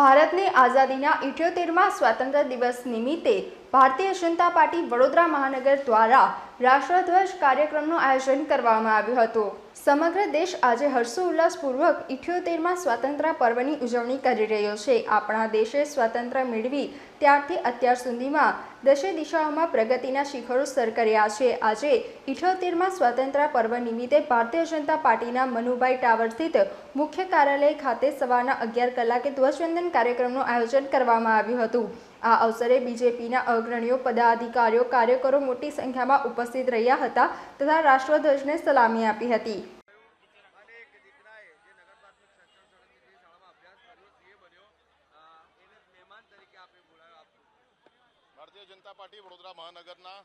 ભારતની આઝાદીના ઇઠ્યોતેરમાં સ્વાતંત્ર્ય દિવસ નિમિત્તે ભારતીય જનતા પાર્ટી વડોદરા મહાનગર દ્વારા રાષ્ટ્રધ્વજ કાર્યક્રમનું આયોજન કરવામાં આવ્યું હતું. સમગ્ર દેશ આજે હર્ષોલ્લાસપૂર્વક ઇઠ્યોતેરમાં સ્વાતંત્ર્ય પર્વની ઉજવણી કરી રહ્યો છે. આપણા દેશે સ્વાતંત્ર્ય મેળવી ત્યારથી અત્યાર સુધીમાં દશે દિશાઓમાં પ્રગતિના શિખરો સર કર્યા છે. આજે ઇઠ્યોતેરમાં સ્વાતંત્ર્ય પર્વ નિમિત્તે ભારતીય જનતા પાર્ટીના મનુભાઈ ટાવર સ્થિત મુખ્ય કાર્યાલય ખાતે સવારના અગિયાર કલાકે ધ્વજવંદન કાર્યક્રમનું આયોજન કરવામાં આવ્યું હતું. આ અવસરે બીજેપીના અગ્રણીઓ, પદાધિકારીઓ, કાર્યકરો મોટી સંખ્યામાં ઉપસ્થિત રહ્યા હતા તથા રાષ્ટ્રધ્વજને સલામી આપી હતી. ભારતીય જનતા પાર્ટી વડોદરા મહાનગરના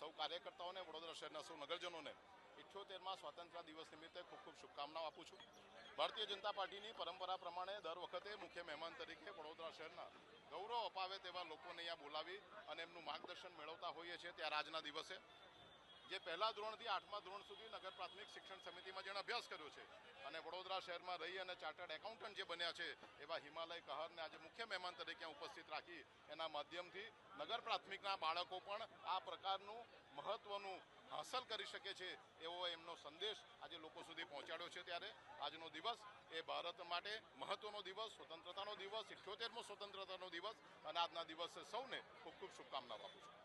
સૌ કાર્યકર્તાઓને, વડોદરા શહેરના સૌ નગરજનોને ઇઠ્યોતેરમાં સ્વાતંત્ર્ય દિવસ નિમિત્તે ખૂબ ખૂબ શુભકામનાઓ આપું છું. ભારતીય જનતા પાર્ટીની પરંપરા પ્રમાણે દર વખતે મુખ્ય મહેમાન તરીકે વડોદરા શહેરના ગૌરવ અપાવે તેવા લોકોને અહીંયા બોલાવી અને એમનું માર્ગદર્શન મેળવતા હોઈએ છીએ ત્યારે આજના દિવસે. જે પહેલા ધોરણથી આઠમા ધોરણ સુધી નગર પ્રાથમિક શિક્ષણ સમિતિમાં જેણે અભ્યાસ કર્યો છે અને વડોદરા શહેરમાં રહી અને ચાર્ટર્ડ એકાઉન્ટન્ટ જે બન્યા છે એવા હિમાલય કહરને આજે મુખ્ય મહેમાન તરીકે ઉપસ્થિત રાખી એના માધ્યમથી નગર પ્રાથમિકના બાળકો પણ આ પ્રકારનું મહત્વનું હાંસલ કરી શકે છે એવો એમનો સંદેશ આજે લોકો સુધી પહોંચાડ્યો છે ત્યારે આજનો દિવસ એ ભારત માટે મહત્વનો દિવસ, સ્વતંત્રતાનો દિવસ, ઇઠ્યોતેરમો સ્વતંત્રતાનો દિવસ અને આજના દિવસે સૌને ખૂબ ખૂબ શુભકામનાઓ આપું છું.